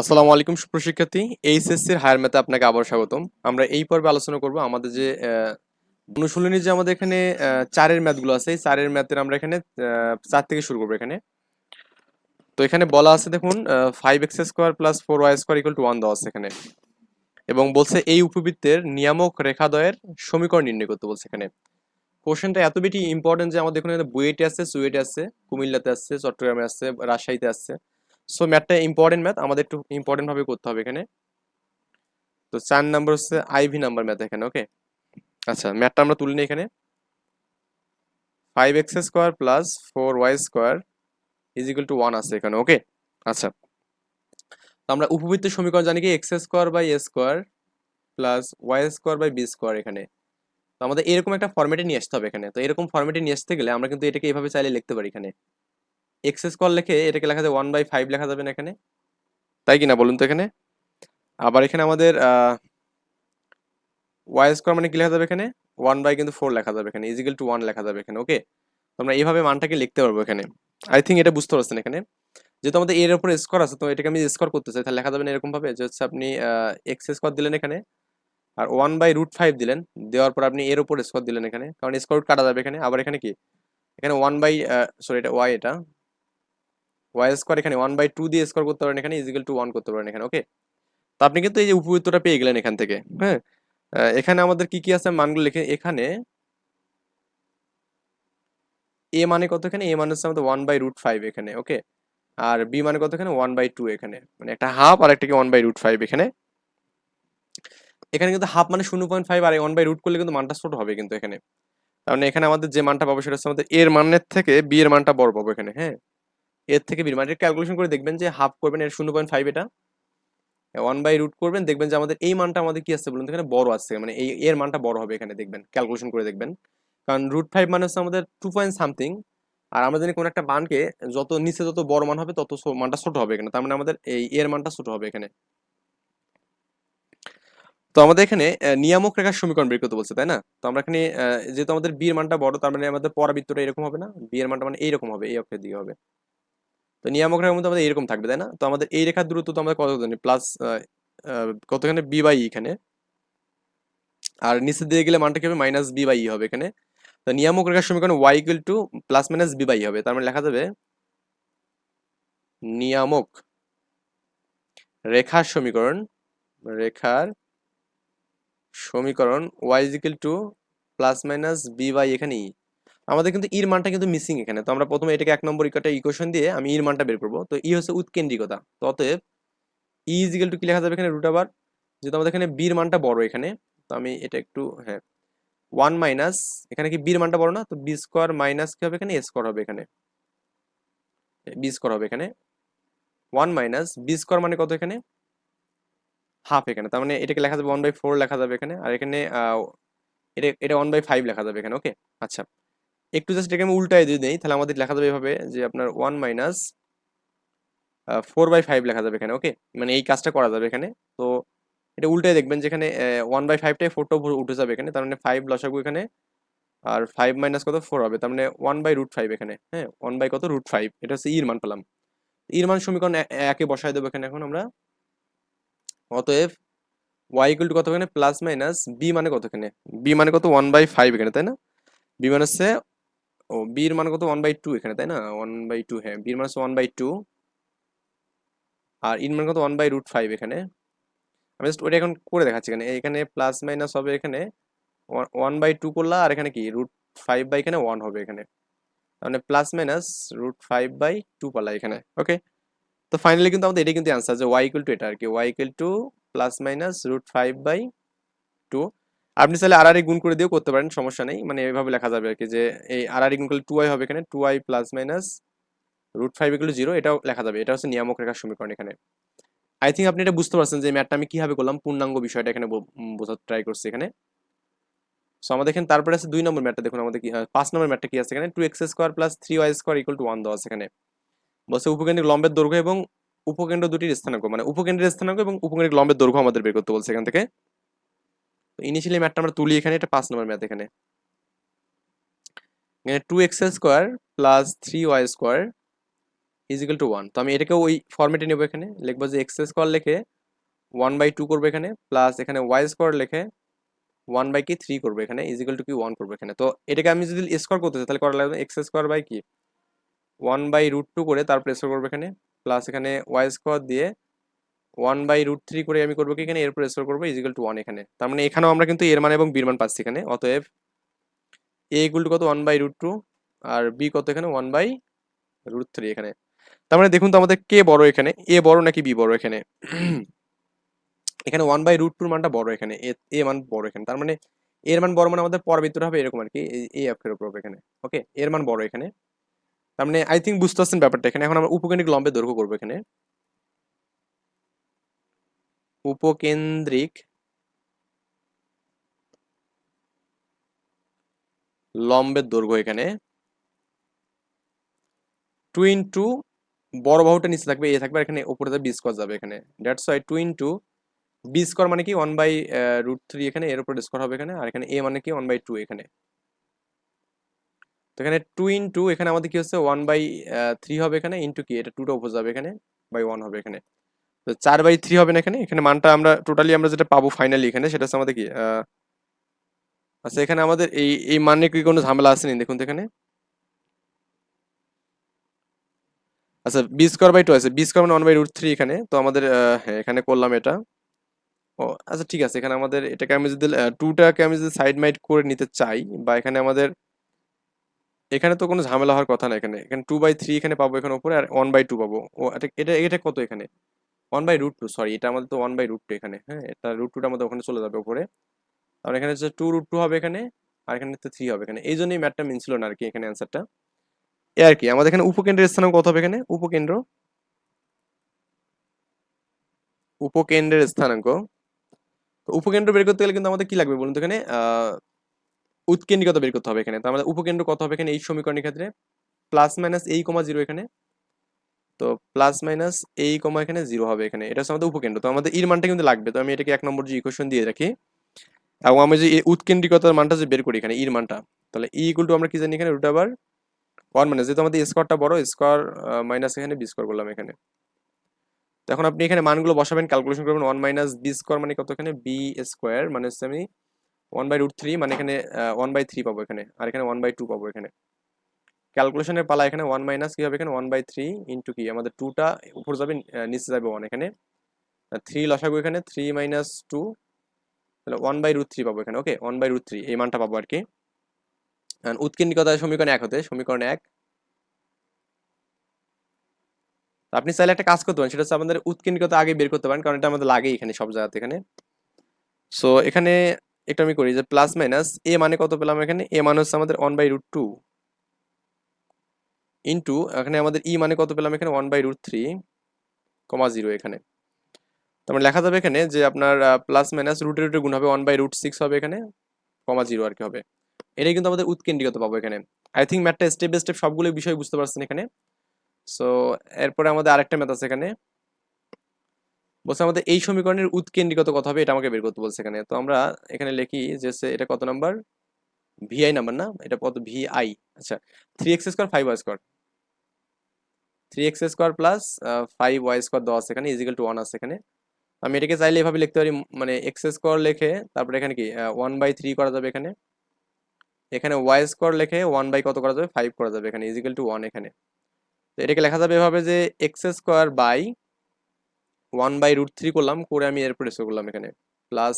আসসালামু আলাইকুম সুপ্রশিক্ষার্থী এইচএসসির হায়ার ম্যাথে আপনাকে আবার স্বাগতম। আমরা এই পর্বে আলোচনা করব আমাদের যে অনুশীলনী যে আমাদের এখানে চারের ম্যাথগুলো আছে, এই চারের ম্যাথের আমরা এখানে চার থেকে শুরু করব এখানে। তো এখানে বলা আছে, দেখুন five X square plus four Y square equal to one দেওয়া আছে এখানে। এবং বলছে এই উপবৃত্তের নিয়ামক রেখাদ্বয়ের সমীকরণ নির্ণয় করতে বলছে এখানে। কোশ্চেনটা এত বেশি ইম্পর্টেন্ট যে আমাদের এখানে বুয়েটে আছে, সুয়েটে আছে, কুমিল্লাতে আছে, চট্টগ্রামে আছে, রাজশাহীতে আছে। সো ম্যাথটা ইম্পর্টেন্ট ম্যাথ আমাদের একটু ইম্পর্টেন্ট ভাবে করতে হবে এখানে। তো চার নাম্বার হচ্ছে আইভি নাম্বার ম্যাথ এখানে ওকে আচ্ছা ম্যাথটা আমরা তুলি নিই এখানে। Five X square plus four Y square is to one আছে এখানে ওকে আচ্ছা। আমরা উপবৃত্ত সমীকরণ জানি কি? X square by A square plus Y square by B square এখানে। তো আমাদের এরকম একটা ফর্মেটে নিয়ে আসতে হবে এখানে। তো এরকম ফর্মেটে নিয়ে আসতে গেলে আমরা কিন্তু এটাকে এভাবে চাইলে লিখতে পারি এখানে। এক্স স্কোয়ার লেখে এটাকে লেখা যায় ওয়ান বাই ফাইভ লেখা যাবে না এখানে। তাই কি না বলুন তো এখানে? আবার এখানে আমাদের ওয়াই স্কোয়ার মানে কি লেখা যাবে এখানে? ওয়ান বাই কিন্তু ফোর লেখা যাবে এখানে ইজিক্যাল টু ওয়ান লেখা যাবে এখানে ওকে আমরা এইভাবে মানটাকে লিখতে পারব এখানে। আই থিঙ্ক এটা বুঝতে পারছেন এখানে। যেহেতু আমাদের এর উপরে স্কোয়ার আছে, তো এটাকে আমি স্কোয়ার করতে চাই, তাহলে লেখা যাবে না এরকম ভাবে যে হচ্ছে আপনি এক্স স্কোয়ার দিলেন এখানে, আর ওয়ান বাই রুট ফাইভ দিলেন, দেওয়ার পর আপনি এর উপর স্কোয়ার দিলেন এখানে, কারণ স্কোয়ার রুট কাটা যাবে এখানে। আবার এখানে কি? এখানে ওয়ান বাই সরি এটা ওয়াই এটা। ওয়াই স্কোয়ার এখানে ওয়ান বাই টু দিয়ে স্কোয়ার করতে পারেন এখানে ইজিক্যাল টু ওয়ান করতে পারেন এখানে ওকে তো আপনি কিন্তু এই যে উপবৃত্তটা পেয়ে গেলেন এখান থেকে হ্যাঁ? এখানে আমাদের কি কি আছে? মানগুলো লিখে, এখানে এ মানে কত এখানে? এ মানে হচ্ছে আমাদের ওয়ান বাই রুট ফাইভ এখানে ওকে আর বি মানে কত এখানে? ওয়ান বাই টু এখানে মানে একটা হাফ আর একটা কি ওয়ান বাই রুট ফাইভ এখানে। এখানে কিন্তু হাফ মানে শূন্য পয়েন্ট ফাইভ আর ওয়ান বাই রুট করলে কিন্তু মানটা ছোট হবে কিন্তু এখানে। কারণ এখানে আমাদের যে মানটা পাবো সেটা হচ্ছে আমাদের এর মানের থেকে বি এর মানটা বড় পাবো এখানে হ্যাঁ? এর থেকে বি মানে ক্যালকুলেশন করে দেখবেন যে হাফ করবেন, এর শূন্য পয়েন্ট ফাইভ এটা। ওয়ান বাই রুট করবেন, দেখবেন যে আমাদের এই মানটা আমাদের কি আছে বলুন এখানে বড় আছে। মানে এই, এর মানটা বড় হবে এখানে দেখবেন ক্যালকুলেশন করে দেখবেন। কারণ রুট ফাইভ মানে হচ্ছে আমাদের টু পয়েন্ট সামথিং আর জানি কোনো একটা মানকে যত নিচে যত বড় মান হবে, তত মানটা ছোট হবে এখানে। তার মানে আমাদের এই এর মানটা ছোট হবে এখানে। তো আমাদের এখানে নিয়ামক রেখার সমীকরণ বের করতে বলছে, তাই না? তো আমরা এখানে যেহেতু আমাদের বি এর মানটা বড়, তার মানে আমাদের পরাবৃত্তটা এরকম হবে না? বি এর মানটা মানে এইরকম হবে, এই অক্ষের দিকে হবে। তো নিয়ামক রেখার মধ্যে আমাদের এরকম থাকবে, তাই না? তো আমাদের এই রেখার দূরত্ব তো আমাদের কত জানি প্লাস কত এখানে বি বাই এখানে? আর নিচের দিকে গেলে মানটা কি হবে? মাইনাস বি বাই হবে এখানে। তো নিয়ামক রেখার সমীকরণ Y equal to plus minus B by হবে। তার মানে লেখা যাবে নিয়ামক রেখার সমীকরণ রেখার সমীকরণ Y equal to plus minus B by এখানে ই আমাদের কিন্তু ইর মানটা কিন্তু মিসিং এখানে। তো আমরা প্রথমে এটাকে এক নম্বর ইকুয়েশন ইকুয়েশন দিয়ে আমি ইর মানটা বের করব। তো ই হচ্ছে উৎকেন্দ্রিকতা। তো অতএব ই ইজ ইকুয়াল টু কি লেখা যাবে এখানে? রুট আবার যেহেতু আমাদের এখানে বির মানটা বড় এখানে, তো আমি এটা একটু হ্যাঁ ওয়ান মাইনাস এখানে কি বির মানটা বড় না? তো বি স্কোয়ার মাইনাস কি হবে এখানে? এ স্কোয়ার হবে এখানে। বি স্কোয়ার হবে এখানে। ওয়ান মাইনাস বি স্কোয়ার মানে কত এখানে? হাফ এখানে। তার মানে এটাকে লেখা যাবে ওয়ান বাই ফোর লেখা যাবে এখানে। আর এখানে এটা এটা ওয়ান বাই ফাইভ লেখা যাবে এখানে ওকে আচ্ছা। একটু জাস্ট এটাকে আমি উল্টায় দিয়ে দিই, তাহলে আমাদের লেখা যাবে এভাবে যে আপনার one minus four by five লেখা যাবে এখানে ওকে মানে এই কাজটা করা যাবে এখানে। তো এটা উল্টায় দেখবেন যেখানে ওয়ান বাই ফাইভটাই ফোরটা উঠে যাবে এখানে, তার মানে ফাইভ লসাগু এখানে, আর ফাইভ মাইনাস কত? ফোর হবে, তার মানে ওয়ান বাই রুট ফাইভ এখানে হ্যাঁ? ওয়ান বাই কত? রুট ফাইভ এটা হচ্ছে ইর মান পেলাম। ইর মান সমীকরণ একে বসায় দেবো এখানে এখন আমরা। অতএব ওয়াই ইকুয়াল টু কত এখানে? প্লাস মাইনাস বি মানে কত এখানে? বি মানে কত? ওয়ান বাই ফাইভ এখানে, তাই না? বি মানে হচ্ছে ও বি এর মান কত? ওয়ান বাই টু এখানে, তাই না? ওয়ান বাই টু হ্যাঁ বি এর মান হচ্ছে ওয়ান বাই টু আর ইন মান কত? ওয়ান বাই রুট ফাইভ এখানে। আমি জাস্ট ওটা এখন করে দেখাচ্ছি এখানে। এখানে প্লাস মাইনাস হবে এখানে ওয়ান বাই টু করলা আর এখানে কি? রুট ফাইভ বাই এখানে ওয়ান হবে এখানে। মানে plus minus root five by two পালা এখানে। ওকে তো ফাইনালি কিন্তু আমাদের এটাই কিন্তু অ্যান্সার যে ইকুয়াল টু এটা আর কি। Equal to plus minus root five by two আপনি চাইলে আর গুণ করে দিয়েও করতে পারেন, সমস্যা নেই। মানে এভাবে লেখা যাবে আর কি যে, এই আর গুণ করলে টু আই হবে এখানে two I plus minus root five equal zero এটাও লেখা যাবে। এটা হচ্ছে নিয়ামক রেখার সমীকরণ এখানে। আই থিঙ্ক আপনি এটা বুঝতে পারছেন যে ম্যাটটা আমি কীভাবে করলাম, পূর্ণাঙ্গ বিষয়টা এখানে বোঝাতে ট্রাই করছি এখানে। সো আমাদের এখানে তারপরে আছে দুই নম্বর ম্যাটটা দেখুন আমাদের কি পাঁচ নম্বর ম্যাটটা কি আছে এখানে? Two X square plus three Y square equal to one দেওয়া আছে এখানে। বলছে উপকেন্দ্রিক লম্বের দৈর্ঘ্য এবং উপকেন্দ্র দুটির স্থানাঙ্ক মানে উপকেন্দ্রের স্থানাঙ্ক এবং উপকেন্দ্রিক লম্বের দৈর্ঘ্য আমাদের বের করতে বলছে এখান থেকে। ইনিশিয়ালি ম্যাটটা আমরা তুলি এখানে, এটা পাঁচ নম্বর ম্যাথ এখানে। এখানে two X square plus three Y square equal to one তো আমি এটাকে ওই ফর্মেটে নেব এখানে। লিখব যে এক্স স্কোয়ার লিখে ওয়ান বাই টু করব এখানে প্লাস এখানে ওয়াই স্কোয়ার লিখে ওয়ান বাই কি থ্রি করব এখানে ইজিক্যাল টু কি ওয়ান করব এখানে। তো এটাকে আমি যদি স্কোয়ার করতে চাই, তাহলে করা লাগবে এক্স স্কোয়ার বাই কি? ওয়ান বাই রুট টু করে তারপর স্কোয়ার করব এখানে প্লাস এখানে ওয়াই স্কোয়ার দিয়ে ওয়ান বাই রুট থ্রি করে আমি করব কি এখানে? এরপর স্কোয়ার করব ইজিক্যাল টু ওয়ান এখানে। তার মানে এখানেও আমরা কিন্তু এর মান এবং বির মান পাচ্ছি এখানে। অতএব এ ইকুয়াল টু কত? ওয়ান বাই রুট টু আর বি কত এখানে? ওয়ান বাই রুট থ্রি এখানে। তার মানে দেখুন তো আমাদের কে বড় এখানে। এ বড় নাকি বি বড় এখানে? এখানে ওয়ান বাই রুট টুর মানটা বড় এখানে। এ মান বড় এখানে। তার মানে এর মান বড় মানে আমাদের পরবর্তীতে হবে এরকম আর কি। এই অক্ষের উপর এখানে। ওকে? এর মান বড় এখানে। তার মানে আই থিঙ্ক বুঝতে পারছেন ব্যাপারটা এখানে। এখন আমরা উপকেন্দ্রিক লম্বের দৈর্ঘ্য করব এখানে। উপকেন্দ্রিক লম্বের দৈর্ঘ্য এখানে। টু ইন্টু বড় বাহুটা নিচে থাকবে, এ থাকবে এখানে উপরে বি স্কোয়ার যাবে এখানে। That's Y two into B square মানে কি? ওয়ান বাই রুট থ্রি এখানে, এর উপরে স্কোয়ার হবে এখানে, আর এখানে এ মানে কি? ওয়ান বাই টু এখানে। তো এখানে টু ইন্টু এখানে আমাদের কি হচ্ছে? ওয়ান বাই থ্রি হবে এখানে ইন্টু কি? এটা টুটা উপর যাবে এখানে বাই ওয়ান হবে এখানে। তো চার বাই থ্রি হবে না এখানে? এখানে মানটা আমরা টোটালি আমরা যেটা পাবো ফাইনালি এখানে, সেটা হচ্ছে আমাদের কি আচ্ছা এখানে আমাদের এই এই মানে কি কোনো ঝামেলা আসেনি? দেখুন তো এখানে। আচ্ছা বি স্কোয়ার বাই টু আছে। B square one by root three এখানে। তো আমাদের হ্যাঁ এখানে করলাম এটা। ও আচ্ছা ঠিক আছে। এখানে আমাদের এটাকে আমি যদি টুটাকে আমি যদি সাইড মাইড করে নিতে চাই, বা এখানে আমাদের, এখানে তো কোনো ঝামেলা হওয়ার কথা না এখানে। এখানে টু বাই থ্রি এখানে পাবো এখানে উপরে, আর ওয়ান বাই টু পাবো। ও এটা এটা কত এখানে? One by root two sorry এটা আমাদের তো ওয়ান বাই রুট টু এখানে হ্যাঁ? এটা রুট টুটা আমাদের ওখানে চলে যাবে উপরে। আর এখানে হচ্ছে টু রুট টু হবে এখানে, আর এখানে তো থ্রি হবে এখানে। এই জন্যই ম্যাটটা মিন ছিল না আর কি এখানে অ্যান্সারটা এ আর কি, আমাদের এখানে উপকেন্দ্রের স্থানাঙ্ক কত হবে এখানে? উপকেন্দ্র। উপকেন্দ্রের স্থানাঙ্ক। তো উপকেন্দ্র বের করতে গেলে কিন্তু আমাদের কি লাগবে বলুন তো এখানে? উৎকেন্দ্রিকতা বের করতে হবে এখানে। তো আমাদের উপকেন্দ্র কত হবে এখানে? এই সমীকরণের ক্ষেত্রে। প্লাস মাইনাস এই কমা জিরো এখানে। তো প্লাস মাইনাস এই কমা এখানে জিরো হবে এখানে। এটা হচ্ছে আমাদের উপকেন্দ্র। তো আমাদের ইর মানটা কিন্তু লাগবে। তো আমি এটাকে এক নম্বর যে ইকুয়েশন দিয়ে রাখি, এবং আমি যে উৎকেন্দ্রিকতার মানটা যে বের করি এখানে ইর মানটা, তাহলে ই ইকুয়াল টু আমরা কি জানি এখানে রুট আবার ওয়ান মাইনাস যেহেতু আমাদের স্কোয়ারটা বড় স্কোয়ার মাইনাস এখানে বি স্কোয়ার করলাম এখানে। তো এখন আপনি এখানে মানগুলো বসাবেন ক্যালকুলেশন করবেন ওয়ান মাইনাস বি স্কোয়ার মানে কত এখানে? বি স্কোয়ার মানে হচ্ছে আমি ওয়ান বাই রুট থ্রি মানে এখানে ওয়ান বাই থ্রি পাবো এখানে, আর এখানে ওয়ান বাই টু পাবো এখানে। ক্যালকুলেশনের পালা এখানে ওয়ান মাইনাস কি হবে এখানে? ওয়ান বাই থ্রি ইন্টু কি? আমাদের টুটা উপর যাবে নিচে যাবে ওয়ান এখানে। থ্রি লসাগু এখানে থ্রি মাইনাস টু তাহলে ওয়ান বাই রুট থ্রি পাবো এখানে okay one by root three এই মানটা পাবো আর কি। উৎকেন্দ্রিকতা সমীকরণ এক হতে, সমীকরণ এক। আপনি চাইলে একটা কাজ করতে পারেন, সেটা হচ্ছে আমাদের উৎকেন্দ্রিকতা আগে বের করতে পারেন, কারণ এটা আমাদের লাগে এখানে সব জায়গাতে এখানে। সো এখানে একটা আমি করি যে প্লাস মাইনাস এ মানে কত পেলাম এখানে? এ মানে হচ্ছে আমাদের one by root two into এখানে আমাদের ই মানে কত পেলাম এখানে? One by root three comma zero এখানে। তারপরে লেখা যাবে এখানে যে আপনার প্লাস মাইনাস রুটে রুটে গুণ হবে ওয়ান বাই রুট সিক্স হবে এখানে কমা জিরো আর কি হবে। এটাই কিন্তু আমাদের উৎকেন্দ্রিকতা পাবো এখানে। আই থিঙ্ক ম্যাথটা স্টেপ বাই স্টেপ সবগুলো বিষয় বুঝতে পারছেন এখানে। সো এরপরে আমাদের আরেকটা ম্যাথ আছে এখানে। বলছে আমাদের এই সমীকরণের উৎকেন্দ্রিকতা কত হবে? এটা আমাকে বের করতে বলছে এখানে। তো আমরা এখানে লিখি যে এটা কত নাম্বার ভিআই নাম্বার না? এটা কত? ভিআই আচ্ছা three X square five square three X square plus five Y square দেওয়া এখানে ইজিক্যাল টু ওয়ান আছে এখানে। আমি এটাকে চাইলে এভাবে লিখতে পারি মানে এক্স স্কোয়ার লিখে, তারপরে এখানে কি ওয়ান বাই থ্রি করা যাবে এখানে। এখানে ওয়াই স্কোয়ার লিখে ওয়ান বাই কত করা যাবে? ফাইভ করা যাবে এখানে ইজিক্যাল টু ওয়ান এখানে। তো এটাকে লেখা যাবে এভাবে যে X square by one by root three করলাম, করে আমি এরপর এসে করলাম এখানে। প্লাস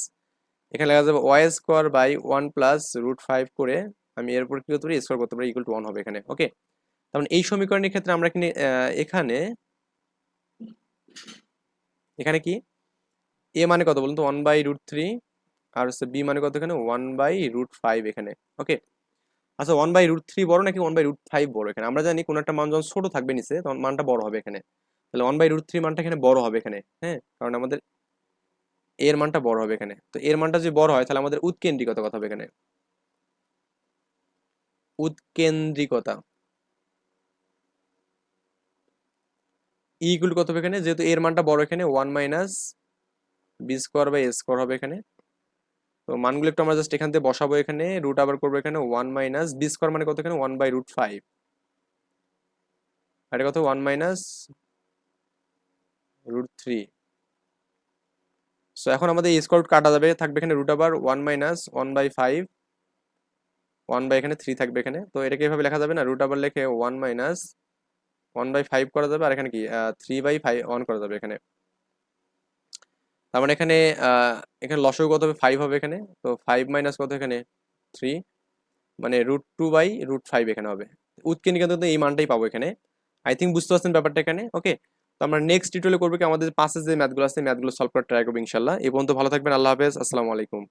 এখানে লেখা যাবে Y square by one plus root five করে, আমি এরপর কি করতে পারি? স্কোয়ার করতে পারি ইকুয়াল টু ওয়ান হবে এখানে ওকে তাহলে এই সমীকরণের ক্ষেত্রে আমরা এখানে এখানে এখানে কি? এ মানে কত বলুন তো? ওয়ান বাই রুট থ্রি আর হচ্ছে বি মানে কত এখানে? ওয়ান বাই রুট ফাইভ এখানে ওকে আচ্ছা ওয়ান বাই রুট থ্রি বড় নাকি ওয়ান বাই রুট ফাইভ বড় এখানে? আমরা জানি কোনো একটা মান যখন ছোট থাকবে নিচে, তখন মানটা বড় হবে এখানে। তাহলে ওয়ান বাই রুট থ্রি মানটা এখানে বড় হবে এখানে হ্যাঁ? কারণ আমাদের এর মানটা বড় হবে এখানে। তো এর মানটা যদি বড় হয়, তাহলে আমাদের উৎকেন্দ্রিকতা কথা হবে এখানে? উৎকেন্দ্রিকতা। ইগুলো কত হবে এখানে? যেহেতু এর মানটা বড় এখানে one minus B square by A square হবে এখানে। তো মানগুলো একটু আমরা জাস্ট এখান থেকে বসাবো এখানে রুট আবার করব এখানে ওয়ান মাইনাস বি স্কোয়ার মানে কত এখানে? ওয়ান বাই রুট ফাইভ আর কত? One minus root three so এখন আমাদের স্কোয়ার রুট কাটা যাবে, থাকবে এখানে রুট আবার one minus one by five one by এখানে থ্রি থাকবে এখানে। তো এটাকে এভাবে লেখা যাবে না রুট আবার লেখে one minus one by five করা যাবে, আর এখানে কি থ্রি বাই ফাইভ ওয়ান করা যাবে এখানে। তার মানে এখানে এখানে লসও কত হবে? ফাইভ হবে এখানে। তো ফাইভ মাইনাস কত এখানে? থ্রি মানে root two by root five এখানে হবে। উৎকেন্দ্রিক কিন্তু এই মানটাই পাবো এখানে। আই থিঙ্ক বুঝতে পারছেন ব্যাপারটা এখানে? ওকে তো আমরা নেক্সট টিউটোরিয়ালে করব কি, আমাদের পাশে যে ম্যাথগুলো আছে ম্যাথগুলো সলভ করার ট্রাই করব ইনশাল্লাহ। এই পর্যন্ত ভালো থাকবেন, আল্লাহ হাফেজ, আসসালামু আলাইকুম।